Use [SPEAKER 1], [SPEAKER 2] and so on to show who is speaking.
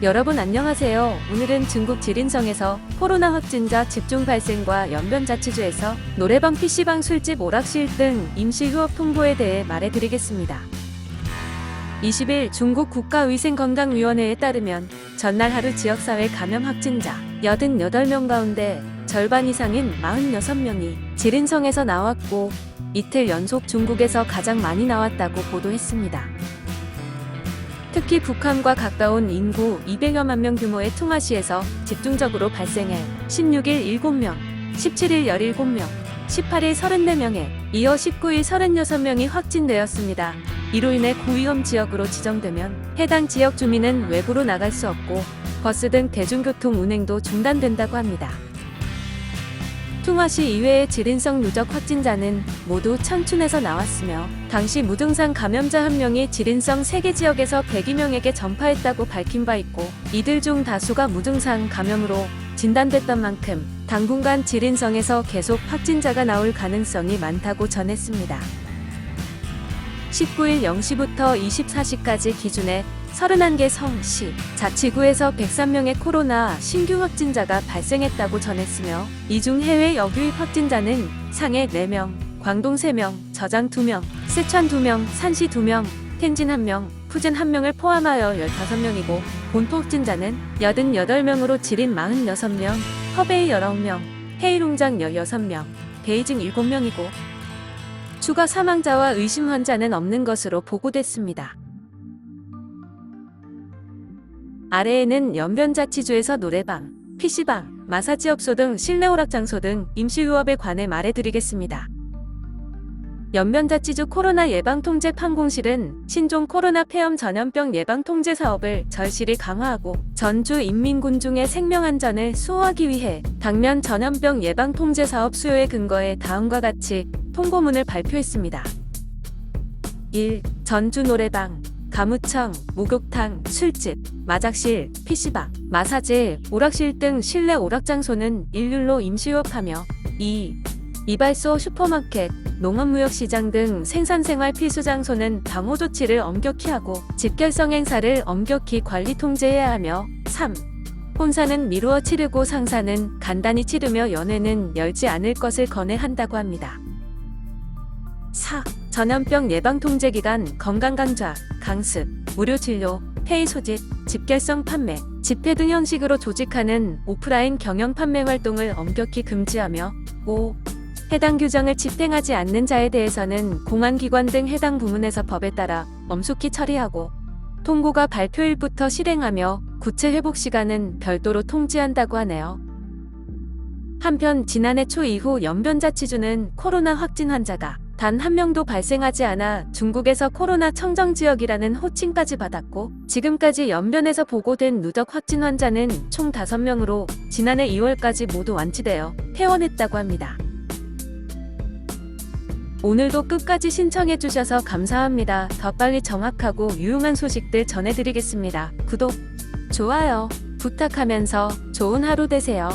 [SPEAKER 1] 여러분 안녕하세요. 오늘은 중국 지린성에서 코로나 확진자 집중 발생과 연변 자치주에서 노래방 PC방 술집 오락실 등 임시 휴업 통보에 대해 말해드리겠습니다. 20일 중국 국가위생건강위원회에 따르면 전날 하루 지역사회 감염 확진자 88명 가운데 절반 이상인 46명이 지린성에서 나왔고 이틀 연속 중국에서 가장 많이 나왔다고 보도했습니다. 특히 북한과 가까운 인구 200여만 명 규모의 퉁화시에서 집중적으로 발생해 16일 7명, 17일 17명, 18일 34명에 이어 19일 36명이 확진되었습니다. 이로 인해 고위험 지역으로 지정되면 해당 지역 주민은 외부로 나갈 수 없고 버스 등 대중교통 운행도 중단된다고 합니다. 퉁화시 이외의 지린성 누적 확진자는 모두 천춘에서 나왔으며 당시 무증상 감염자 한 명이 지린성 3개 지역에서 102명에게 전파했다고 밝힌 바 있고 이들 중 다수가 무증상 감염으로 진단됐던 만큼 당분간 지린성에서 계속 확진자가 나올 가능성이 많다고 전했습니다. 19일 0시부터 24시까지 기준에 31개 성, 시, 자치구에서 103명의 코로나 신규 확진자가 발생했다고 전했으며 이 중 해외 여유입 확진자는 상해 4명, 광동 3명, 저장 2명, 세촨 2명, 산시 2명, 텐진 1명, 푸젠 1명을 포함하여 15명이고 본토 확진자는 88명으로 지린 46명, 허베이 19명, 헤이룽장 16명, 베이징 7명이고 추가 사망자와 의심 환자는 없는 것으로 보고됐습니다. 아래에는 연변자치주에서 노래방, PC방, 마사지업소 등 실내 오락 장소 등 임시유업에 관해 말해드리겠습니다. 연변자치주 코로나 예방통제 판공실은 신종 코로나 폐렴 전염병 예방통제 사업을 절실히 강화하고 전주 인민군중의 생명안전을 수호하기 위해 당면 전염병 예방통제 사업 수요에 근거해 다음과 같이 통보문을 발표했습니다. 1. 전주 노래방, 가무청, 목욕탕, 술집, 마작실, PC방, 마사지, 오락실 등 실내 오락장소는 일률로 임시유업하며 2. 이발소, 슈퍼마켓, 농업무역시장 등 생산생활 필수 장소는 방호 조치를 엄격히 하고 직결성 행사를 엄격히 관리 통제해야 하며 3. 혼사는 미루어 치르고 상사는 간단히 치르며 연회는 열지 않을 것을 권해한다고 합니다. 4. 전염병 예방 통제 기간 건강 강좌, 강습, 무료 진료, 폐의 소집, 집결성 판매, 집회 등 형식으로 조직하는 오프라인 경영 판매 활동을 엄격히 금지하며 5. 해당 규정을 집행하지 않는 자에 대해서는 공안기관 등 해당 부문에서 법에 따라 엄숙히 처리하고 통고가 발표일부터 실행하며 구체 회복 시간은 별도로 통지한다고 하네요. 한편 지난해 초 이후 연변자치주는 코로나 확진 환자가 단 한 명도 발생하지 않아 중국에서 코로나 청정 지역이라는 호칭까지 받았고 지금까지 연변에서 보고된 누적 확진 환자는 총 5명으로 지난해 2월까지 모두 완치되어 퇴원했다고 합니다. 오늘도 끝까지 신청해주셔서 감사합니다. 더 빨리 정확하고 유용한 소식들 전해드리겠습니다. 구독, 좋아요 부탁하면서 좋은 하루 되세요.